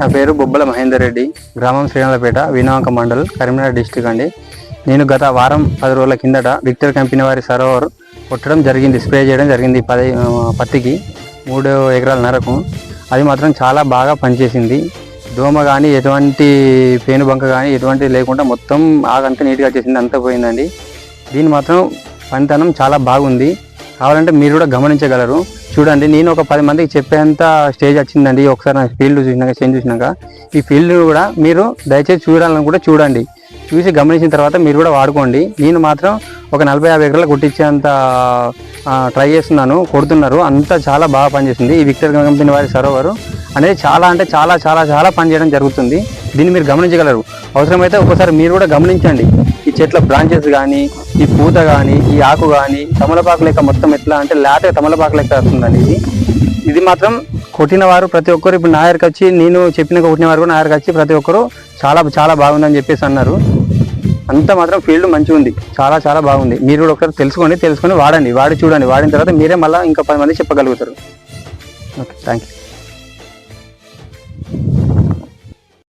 నా పేరు బొబ్బల మహేందర్ రెడ్డి. గ్రామం శ్రీనాథపేట వినాయక మండల్ కరీంనగర్ డిస్టిక్ అండి. నేను గత వారం పది రోజుల కిందట విక్టర్ కంపెనీ వారి సరోవర్ కొట్టడం జరిగింది స్ప్రే చేయడం జరిగింది పది పత్తికి మూడు ఎకరాల నరకు. అది మాత్రం చాలా బాగా పనిచేసింది. దోమ కానీ ఎటువంటి పేను బంక కానీ ఎటువంటి లేకుండా మొత్తం ఆగంతా నీట్గా వచ్చేసింది అంతా పోయిందండి. దీని మాత్రం పనితనం చాలా బాగుంది. కావాలంటే మీరు కూడా గమనించగలరు. చూడండి నేను ఒక పది మందికి చెప్పేంత స్టేజ్ వచ్చిందండి. ఒకసారి నా ఫీల్డ్ చూసినాక చేంజ్ చూసినాక. ఈ ఫీల్డ్ కూడా మీరు దయచేసి చూడాలని కూడా చూడండి. చూసి గమనించిన తర్వాత మీరు కూడా వాడుకోండి. నేను మాత్రం ఒక నలభై యాభై ఎకరాలు కొట్టించేంత ట్రై చేస్తున్నాను. కొడుతున్నారు. అంతా చాలా బాగా పనిచేస్తుంది ఈ విక్టర్ కంపెనీ వారి సరోవరు అనేది చాలా అంటే చాలా చాలా చాలా పనిచేయడం జరుగుతుంది. దీన్ని మీరు గమనించగలరు. అవసరమైతే ఒకసారి మీరు కూడా గమనించండి. ఈ చెట్ల బ్రాంచెస్ కానీ ఈ పూత కానీ ఈ ఆకు కానీ తమలపాకు లెక్క మొత్తం ఎట్లా అంటే లేత తమలపాకు లెక్క వస్తుందండి ఇది. ఇది మాత్రం కొట్టిన వారు ప్రతి ఒక్కరు ఇప్పుడు నా దగ్గరికి వచ్చి నేను చెప్పిన కొట్టిన వారు కూడా నా దగ్గరికి వచ్చి ప్రతి ఒక్కరు చాలా చాలా బాగుందని చెప్పేసి అన్నారు. అంతా మాత్రం ఫీల్డ్ మంచిగా ఉంది. చాలా చాలా బాగుంది. మీరు కూడా ఒకసారి తెలుసుకోండి తెలుసుకొని వాడండి. వాడి చూడండి. వాడిన తర్వాత మీరే మళ్ళీ ఇంకా పది మంది చెప్పగలుగుతారు. Okay thank you